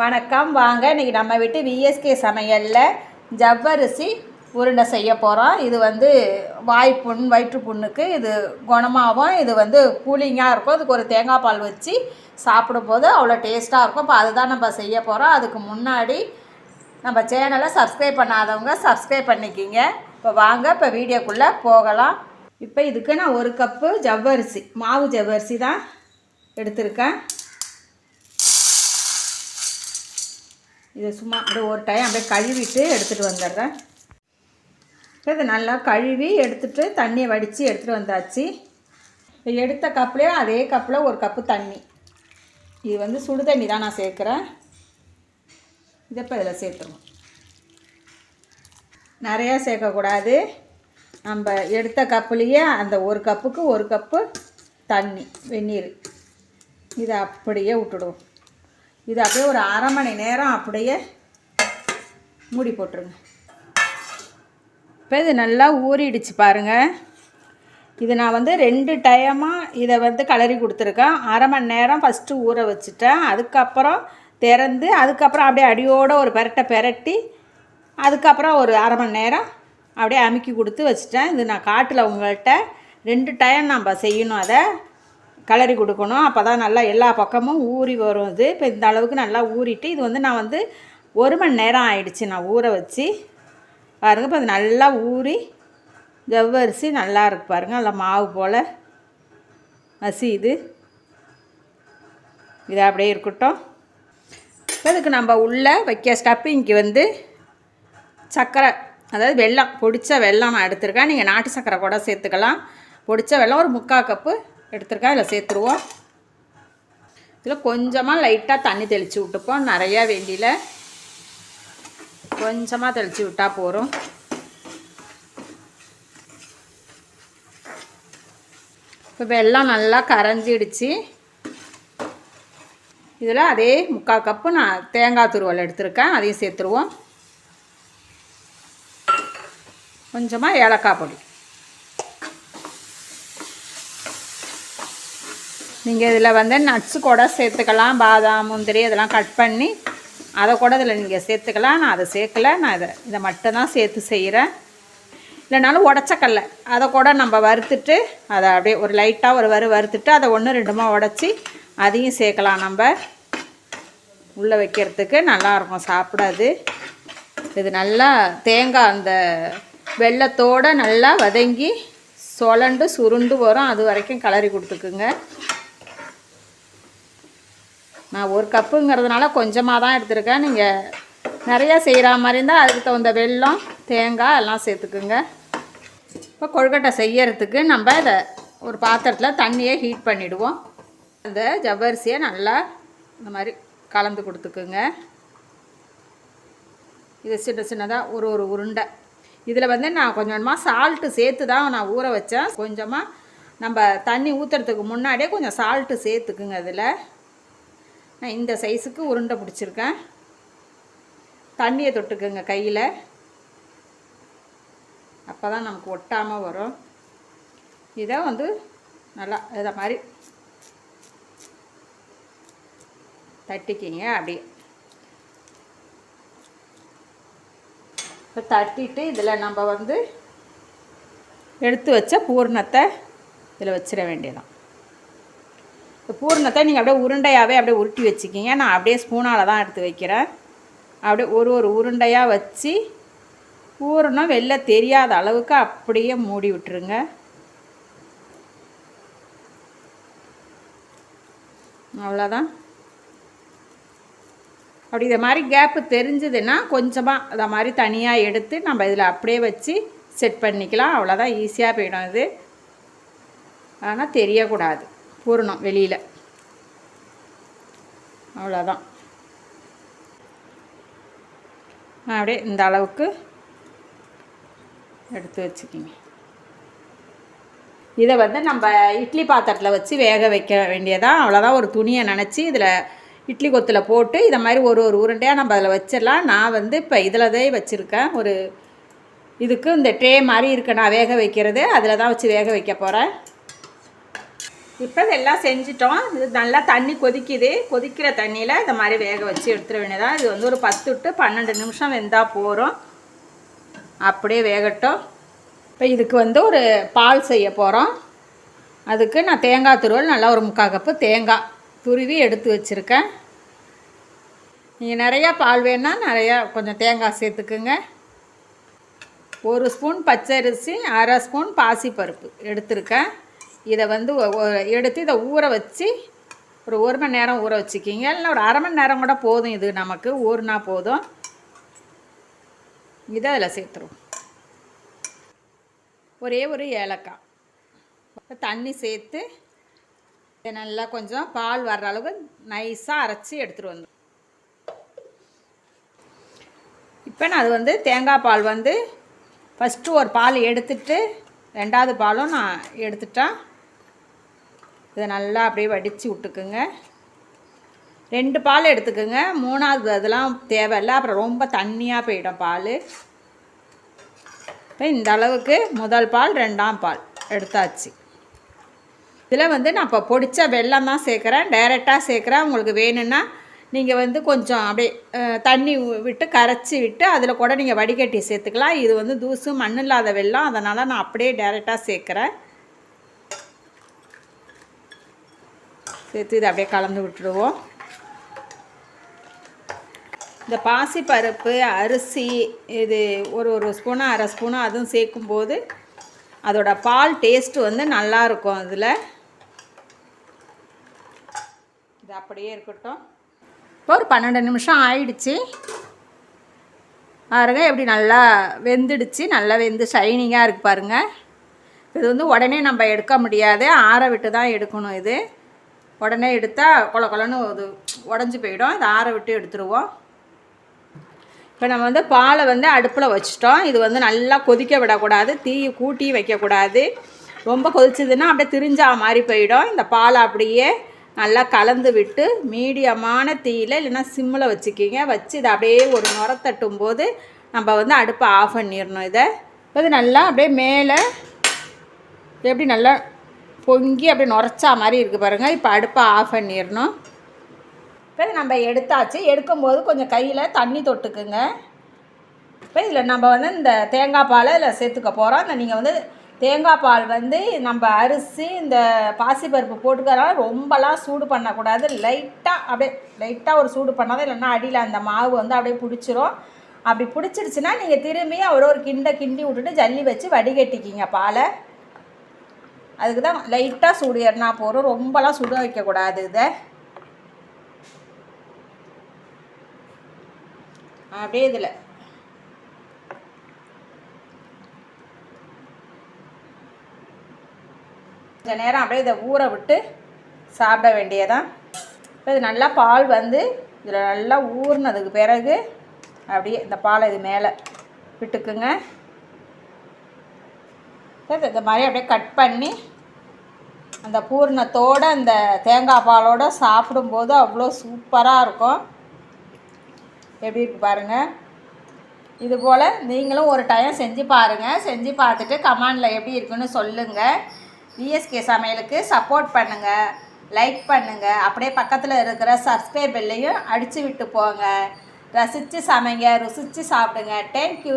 வணக்கம். வாங்க இன்றைக்கி நம்ம வீட்டு விஎஸ்கே சமையலில் ஜவ்வரிசி உருண்டை செய்ய போகிறோம் இது வந்து வாய்ப்புண் வயிற்று புண்ணுக்கு இது குணமாகவும் இது வந்து கூலிங்காக இருக்கும். இதுக்கு ஒரு தேங்காய் பால் வச்சு சாப்பிடும்போது அவ்வளோ டேஸ்ட்டாக இருக்கும். இப்போ அதுதான் நம்ம செய்ய போகிறோம் அதுக்கு முன்னாடி நம்ம சேனலை சப்ஸ்கிரைப் பண்ணாதவங்க சப்ஸ்கிரைப் பண்ணிக்கிங்க. இப்போ வாங்க இப்போ வீடியோக்குள்ளே போகலாம். இப்போ இதுக்கு நான் ஒரு கப்பு ஜவ்வரிசி மாவு ஜவ்வரிசி தான் எடுத்திருக்கேன். இதை சும்மா அப்படியே ஒரு டைம் அப்படியே கழுவிட்டு எடுத்துகிட்டு வந்துடுறேன். இதை நல்லா கழுவி எடுத்துகிட்டு தண்ணியை வடித்து எடுத்துகிட்டு வந்தாச்சு. எடுத்த கப்லேயே அதே கப்பில் ஒரு கப்பு தண்ணி. இது வந்து சுடு தண்ணி தான் நான் சேர்க்குறேன். இதை இப்போ இதில் சேர்த்துருவோம். நிறையா சேர்க்கக்கூடாது. நம்ம எடுத்த கப்புலேயே அந்த ஒரு கப்புக்கு ஒரு கப்பு தண்ணி வெந்நீர். இதை அப்படியே விட்டுடுவோம். இது அப்படியே ஒரு அரை மணி நேரம் அப்படியே மூடி போட்டுருங்க. இப்போ இது நல்லா ஊறிடுச்சு பாருங்கள் இது நான் வந்து ரெண்டு டைமாக இதை வந்து கலரி கொடுத்துருக்கேன். அரை மணி நேரம் ஃபஸ்ட்டு ஊற வச்சுட்டேன். அதுக்கப்புறம் திறந்து அதுக்கப்புறம் அப்படியே அடியோடு ஒரு பெரட்டை பெரட்டி அதுக்கப்புறம் ஒரு அரை மணி நேரம் அப்படியே அமுக்கி கொடுத்து வச்சுட்டேன். இது நான் காட்டில் உங்கள்கிட்ட ரெண்டு டைம் நம்ம செய்யணும் அதை. கலரி கொடுக்கணும். அப்போ தான் நல்லா எல்லா பக்கமும் ஊறி வரும் இது. இப்போ இந்த அளவுக்கு நல்லா ஊறிட்டு இது வந்து நான் வந்து ஒரு மணி நேரம் ஆயிடுச்சு நான் ஊற வச்சு. பாருங்கள் இப்போ அது நல்லா ஊறி ஜவ்வரிசி நல்லா இருக்கு பாருங்கள் நல்லா மாவு போல் மசியுது இது. அப்படியே இருக்கட்டும். இப்போ இதுக்கு நம்ம உள்ளே வைக்க ஸ்டப்பிங்க்கு வந்து சர்க்கரை அதாவது வெல்லம் பொடித்த வெல்லம் நான் எடுத்திருக்கேன். நீங்கள் நாட்டு சர்க்கரை கூட சேர்த்துக்கலாம். பொடித்த வெல்லம் ஒரு முக்கால் கப்பு எடுத்திருக்கேன் இதில் சேர்த்துருவோம். இதில் கொஞ்சமாக லைட்டாக தண்ணி தெளித்து விட்டுப்போம். நிறையா வேண்டியில் கொஞ்சமாக தெளித்து விட்டால் போகிறோம் இப்போ வெள்ளம் நல்லா கரைஞ்சிடுச்சு. இதில் அதே முக்கால் கப்பு நான் தேங்காய் துருவல் எடுத்திருக்கேன். அதையும் சேர்த்துருவோம். கொஞ்சமாக ஏலக்காய் பொடி. நீங்கள் இதில் வந்து நட்ஸு கூட சேர்த்துக்கலாம் பாதாம் முந்திரி இதெல்லாம் கட் பண்ணி அதை கூட இதில் நீங்கள் சேர்த்துக்கலாம். நான் அதை சேர்க்கல நான் இதை இதை மட்டும்தான் சேர்த்து செய்கிறேன் இல்லைனாலும் உடச்சக்கல்ல அதை கூட நம்ம வறுத்துட்டு அதை அப்படியே ஒரு லைட்டாக ஒரு வறு வறுத்துட்டு அதை ஒன்று ரெண்டுமா உடச்சி அதையும் சேர்க்கலாம் நம்ம. உள்ளே வைக்கிறதுக்கு நல்லாயிருக்கும் சாப்பிடாது. இது நல்லா தேங்காய் அந்த வெள்ளத்தோடு நல்லா வதங்கி சொலண்டு சுருண்டு வரும். அது வரைக்கும் கலரி கொடுத்துக்குங்க. நான் ஒரு கப்புங்கிறதுனால கொஞ்சமாக தான் எடுத்திருக்கேன். நீங்கள் நிறையா செய்கிற மாதிரி இருந்தால் அதுக்கு தகுந்த வெல்லம் தேங்காய் எல்லாம் சேர்த்துக்குங்க. இப்போ கொழுக்கட்டை செய்யறதுக்கு நம்ம இதை ஒரு பாத்திரத்தில் தண்ணியை ஹீட் பண்ணிவிடுவோம் அந்த ஜவ்வரிசியை நல்லா இந்த மாதிரி கலந்து கொடுத்துக்குங்க. இது சின்ன சின்னதாக ஒரு ஒரு உருண்டை. இதில் வந்து நான் கொஞ்சம் கொஞ்சமாக சால்ட்டு சேர்த்து தான் நான் ஊற வச்சேன். கொஞ்சமாக நம்ம தண்ணி ஊற்றுறதுக்கு முன்னாடியே கொஞ்சம் சால்ட்டு சேர்த்துக்குங்க அதில் நான் இந்த சைஸுக்கு உருண்டை பிடிச்சிருக்கேன். தண்ணியை தொட்டுக்குங்க கையில். அப்போ தான் நமக்கு ஒட்டாமல் வரும். இதை வந்து நல்லா இதை மாதிரி தட்டிக்கிங்க அப்படியே இப்போ தட்டிட்டு இதில் நம்ம வந்து எடுத்து வச்ச பூர்ணத்தை இதில் வச்சிட வேண்டியதான் இந்த பூரணத்தை நீங்கள் அப்படியே உருண்டையாகவே அப்படியே உருட்டி வச்சுக்கிங்க. நான் அப்படியே ஸ்பூனால் தான் எடுத்து வைக்கிறேன். அப்படியே ஒரு ஒரு உருண்டையாக வச்சு பூரணம் வெளில தெரியாத அளவுக்கு அப்படியே மூடி விட்டுருங்க. அவ்வளோதான் அப்படி இதை மாதிரி கேப்பு தெரிஞ்சதுன்னா கொஞ்சமாக அதை மாதிரி தனியாக எடுத்து நம்ம இதில் அப்படியே வச்சு செட் பண்ணிக்கலாம். அவ்வளோதான் ஈஸியாக போயிடும் இது. ஆனால் தெரியக்கூடாது. ஊறணும் வெளியில். அவ்வளோதான் அப்படியே இந்த அளவுக்கு எடுத்து வச்சுக்கிங்க. இதை வந்து நம்ம இட்லி பாத்திரத்தில் வச்சு வேக வைக்க வேண்டியதான் அவ்வளோதான் ஒரு துணியை நினச்சி இதில் இட்லி கொத்தில் போட்டு இதை மாதிரி ஒரு ஒரு உருண்டையாக நம்ம அதில் வச்சிடலாம். நான் வந்து இப்போ இதில் தான் வச்சுருக்கேன். ஒரு இதுக்கு இந்த ட்ரே மாதிரி இருக்கு. நான் வேக வைக்கிறது. அதில் தான் வச்சு வேக வைக்க போகிறேன் இப்போ இதெல்லாம் செஞ்சிட்டோம். இது நல்லா தண்ணி கொதிக்குது. கொதிக்கிற தண்ணியில் இந்த மாதிரி வேக வச்சு எடுத்துட வேண்டியதான் இது வந்து ஒரு பத்து டு பன்னெண்டு நிமிஷம் வெந்தால் போகிறோம் அப்படியே வேகட்டும். இப்போ இதுக்கு வந்து ஒரு பால் செய்ய போகிறோம் அதுக்கு நான் தேங்காய் துருவல் நல்லா ஒரு முக்கால் கப்பு தேங்காய் துருவி எடுத்து வச்சுருக்கேன். நீங்கள் நிறையா பால் வேணுன்னா நிறையா கொஞ்சம் தேங்காய் சேர்த்துக்குங்க. ஒரு ஸ்பூன் பச்சரிசி அரை ஸ்பூன் பாசிப்பருப்பு எடுத்திருக்கேன். இதை வந்து எடுத்து இதை ஊற வச்சு ஒரு ஒரு மணி நேரம் ஊற வச்சுக்கிங்க. இல்லை ஒரு அரை மணி நேரம் கூட போதும் இது நமக்கு. ஊறினா போதும். இதை அதில் சேர்த்துருவோம். ஒரே ஒரு ஏலக்காய். தண்ணி சேர்த்து இதை நல்லா கொஞ்சம் பால் வர்ற அளவுக்கு நைஸாக அரைச்சி எடுத்துகிட்டு வந்து இப்போ நான் அது வந்து தேங்காய் பால் வந்து ஃபஸ்ட்டு ஒரு பால் எடுத்துட்டு ரெண்டாவது பாலும் நான் எடுத்துட்டேன் இதை நல்லா அப்படியே வடித்து விட்டுக்குங்க. ரெண்டு பால் எடுத்துக்கோங்க. மூணாவது அதெல்லாம் தேவையில்லை. அப்புறம் ரொம்ப தண்ணியாக போயிடும் பால். இப்போ இந்த அளவுக்கு முதல் பால் ரெண்டாம் பால் எடுத்தாச்சு. இதில் வந்து நான் இப்போ பொடித்த வெல்லம் தான் சேர்க்குறேன். டைரெக்டாக சேர்க்குறேன். உங்களுக்கு வேணும்னா நீங்கள் வந்து கொஞ்சம் அப்படியே தண்ணி விட்டு கரைச்சி விட்டு அதில் கூட நீங்கள் வடிகட்டி சேர்த்துக்கலாம். இது வந்து தூசு மண் இல்லாத வெள்ளம் அதனால் நான் அப்படியே டேரெக்டாக சேர்க்குறேன். சேர்த்து இதை அப்படியே கலந்து விட்டுடுவோம். இந்த பாசிப்பருப்பு அரிசி இது ஒரு ஒரு ஸ்பூனு அரை ஸ்பூனு அதுவும் சேர்க்கும்போது அதோட பால் டேஸ்ட்டு வந்து நல்லா இருக்கும் அதில். இது அப்படியே இருக்கட்டும். இப்போ ஒரு பன்னெண்டு நிமிஷம் ஆயிடுச்சு. பாருங்கள் எப்படி நல்லா வெந்துடுச்சு. நல்லா வெந்து ஷைனிங்காக இருக்குது பாருங்கள் இது வந்து உடனே நம்ம எடுக்க முடியாது. ஆற விட்டு தான் எடுக்கணும் இது. உடனே எடுத்தால் கொல கொலன்னு இது உடஞ்சி போயிடும். அதை ஆற விட்டு எடுத்துருவோம். இப்போ நம்ம வந்து பாலை வந்து அடுப்பில் வச்சிட்டோம். இது வந்து நல்லா கொதிக்க விடக்கூடாது. தீயை கூட்டி வைக்கக்கூடாது. ரொம்ப கொதிச்சதுன்னா அப்படியே திரிஞ்சா மாதிரி போயிடும். இந்த பாலை அப்படியே நல்லா கலந்து விட்டு மீடியமான தீயில் இல்லைன்னா சிம்மில் வச்சுக்கிங்க. வச்சு இதை அப்படியே ஒரு நுர தட்டும் போது நம்ம வந்து அடுப்பை ஆஃப் பண்ணிடணும் இதை. இப்போ இது நல்லா அப்படியே மேலே எப்படி நல்லா பொங்கி அப்படியே நுரைச்சா மாதிரி இருக்குது பாருங்கள் இப்போ அடுப்பை ஆஃப் பண்ணிடணும். இப்போ இது நம்ம எடுத்தாச்சு. எடுக்கும்போது கொஞ்சம் கையில் தண்ணி தொட்டுக்குங்க. இப்போ இதில் நம்ம வந்து இந்த தேங்காய் பாலை இதில் சேர்த்துக்க போகிறோம். இந்த நீங்கள் வந்து தேங்காய் பால் வந்து நம்ம அரிசி இந்த பாசிப்பருப்பு போட்டுக்கிறனால ரொம்பலாம் சூடு பண்ணக்கூடாது. லைட்டாக அப்படியே லைட்டாக ஒரு சூடு பண்ணாதான் இல்லைன்னா அடியில் அந்த மாவு வந்து அப்படியே பிடிச்சிரும். அப்படி பிடிச்சிருச்சுன்னா நீங்கள் திரும்பி ஒரு ஒரு கிண்டை கிண்டி விட்டுட்டு ஜல்லி வச்சு வடிகட்டிக்கிங்க பாலை. அதுக்கு தான் லைட்டாக சூடு ஏறினா போகிறோம் ரொம்பலாம் சுட வைக்கக்கூடாது இதை. அப்படியே இதில். கொஞ்சம் நேரம் அப்படியே இதை ஊற விட்டு சாப்பிட வேண்டியதான் இப்போ இது நல்லா பால் வந்து இதில் நல்லா ஊறினதுக்கு பிறகு அப்படியே இந்த பாலை இது மேலே விட்டுக்குங்க. இந்த மாதிரி அப்படியே கட் பண்ணி அந்த பூர்ணத்தோடு அந்த தேங்காய் பாலோடு சாப்பிடும்போது அவ்வளோ சூப்பராக இருக்கும். எப்படி இருக்கு பாருங்கள் இது போல் நீங்களும் ஒரு டைம் செஞ்சு பாருங்கள் செஞ்சு பார்த்துட்டு கமாண்டில் எப்படி இருக்குன்னு சொல்லுங்கள் விஎஸ்கே சமையலுக்கு சப்போர்ட் பண்ணுங்கள் லைக் பண்ணுங்கள் அப்படியே பக்கத்தில் இருக்கிற சப்ஸ்கிரைப் பெல்லையும் அடித்து விட்டு போங்க. ரசித்து சமைங்க ருசித்து சாப்பிடுங்க. தேங்க்யூ